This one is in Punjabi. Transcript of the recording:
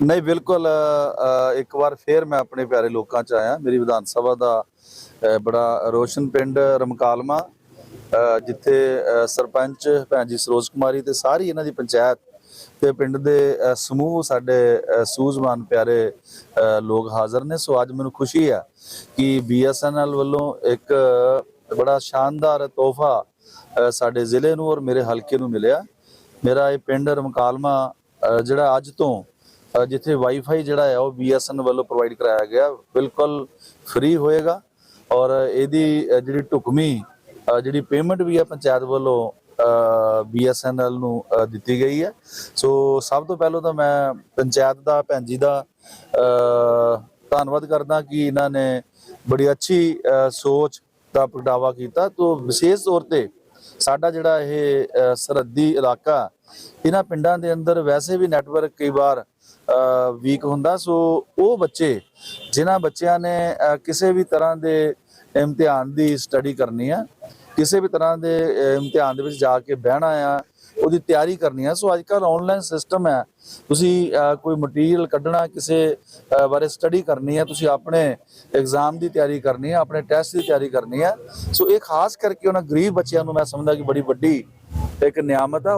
ਨਹੀਂ, ਬਿਲਕੁਲ ਇੱਕ ਵਾਰ ਫੇਰ ਮੈਂ ਆਪਣੇ ਪਿਆਰੇ ਲੋਕਾਂ ਚ ਆਇਆ। ਮੇਰੀ ਵਿਧਾਨ ਸਭਾ ਦਾ ਬੜਾ ਰੋਸ਼ਨ ਪਿੰਡ ਰਮਕਾਲਮਾ ਜਿੱਥੇ ਸਰਪੰਚ ਭੈਣ ਜੀ ਸਰੋਜ ਕੁਮਾਰੀ ਤੇ ਸਾਰੀ ਇਹਨਾਂ ਦੀ ਪੰਚਾਇਤ ਤੇ ਪਿੰਡ ਦੇ ਸਮੂਹ ਸਾਡੇ ਸੂਝਵਾਨ ਪਿਆਰੇ ਲੋਕ ਹਾਜ਼ਰ ਨੇ। ਸੋ ਅੱਜ ਮੈਨੂੰ ਖੁਸ਼ੀ ਹੈ ਕਿ ਬੀਐਸਐਨਐਲ ਵੱਲੋਂ ਇੱਕ ਬੜਾ ਸ਼ਾਨਦਾਰ ਤੋਹਫਾ ਸਾਡੇ ਜ਼ਿਲ੍ਹੇ ਨੂੰ ਔਰ ਮੇਰੇ ਹਲਕੇ ਨੂੰ ਮਿਲਿਆ। ਮੇਰਾ ਇਹ ਪਿੰਡ ਰਮਕਾਲਮਾ ਜਿਹੜਾ ਅੱਜ ਤੋਂ ਜਿੱਥੇ ਵਾਈਫਾਈ ਜਿਹੜਾ ਹੈ, ਉਹ BSN ਵੱਲੋਂ ਪ੍ਰੋਵਾਈਡ ਕਰਾਇਆ ਗਿਆ, ਬਿਲਕੁਲ ਫ੍ਰੀ ਹੋਏਗਾ। ਔਰ ਇਹਦੀ ਜਿਹੜੀ ਢੁਕਮੀ ਜਿਹੜੀ ਪੇਮੈਂਟ ਵੀ ਹੈ ਪੰਚਾਇਤ ਵੱਲੋਂ BSNL ਨੂੰ ਦਿੱਤੀ ਗਈ ਹੈ। ਸੋ ਸਭ ਤੋਂ ਪਹਿਲਾਂ ਤਾਂ ਮੈਂ ਪੰਚਾਇਤ ਦਾ, ਭੈਣ ਜੀ ਦਾ ਧੰਨਵਾਦ ਕਰਦਾ ਕਿ ਇਹਨਾਂ ਨੇ ਬੜੀ ਅੱਛੀ ਸੋਚ ਦਾ ਪ੍ਰਗਟਾਵਾ ਕੀਤਾ। ਤੋਂ ਵਿਸ਼ੇਸ਼ ਤੌਰ ਤੇ ਸਾਡਾ ਜਿਹੜਾ ਇਹ ਸਰਹੱਦੀ ਇਲਾਕਾ, ਇਹਨਾਂ ਪਿੰਡਾਂ ਦੇ ਅੰਦਰ ਵੈਸੇ ਵੀ ਨੈਟਵਰਕ ਕਈ ਵਾਰ ਵੀਕ ਹੁੰਦਾ। ਸੋ ਉਹ ਬੱਚੇ, ਜਿਨ੍ਹਾਂ ਬੱਚਿਆਂ ਨੇ ਕਿਸੇ ਵੀ ਤਰ੍ਹਾਂ ਦੇ ਇਮਤਿਹਾਨ ਦੀ ਸਟੱਡੀ ਕਰਨੀ ਆ ਕਿਸੇ ਵੀ ਤਰ੍ਹਾਂ ਦੇ ਇਮਤਿਹਾਨ ਦੇ ਵਿੱਚ ਜਾ ਕੇ ਬਹਿਣਾ ਆ, ਉਹਦੀ ਤਿਆਰੀ ਕਰਨੀ ਆ। ਸੋ ਅੱਜ ਕੱਲ ਆਨਲਾਈਨ ਸਿਸਟਮ ਹੈ। ਤੁਸੀਂ ਕੋਈ ਮਟੀਰੀਅਲ ਕੱਢਣਾ, ਕਿਸੇ ਬਾਰੇ ਸਟੱਡੀ ਕਰਨੀ ਹੈ, ਤੁਸੀਂ ਆਪਣੇ ਐਗਜ਼ਾਮ ਦੀ ਤਿਆਰੀ ਕਰਨੀ ਹੈ, ਆਪਣੇ ਟੈਸਟ ਦੀ ਤਿਆਰੀ ਕਰਨੀ ਹੈ। ਸੋ ਇਹ ਖਾਸ ਕਰਕੇ ਉਹਨਾਂ ਗਰੀਬ ਬੱਚਿਆਂ ਨੂੰ ਮੈਂ ਸਮਝਦਾ ਕਿ ਬੜੀ ਵੱਡੀ ਇੱਕ ਨਿਆਮਤ ਆ।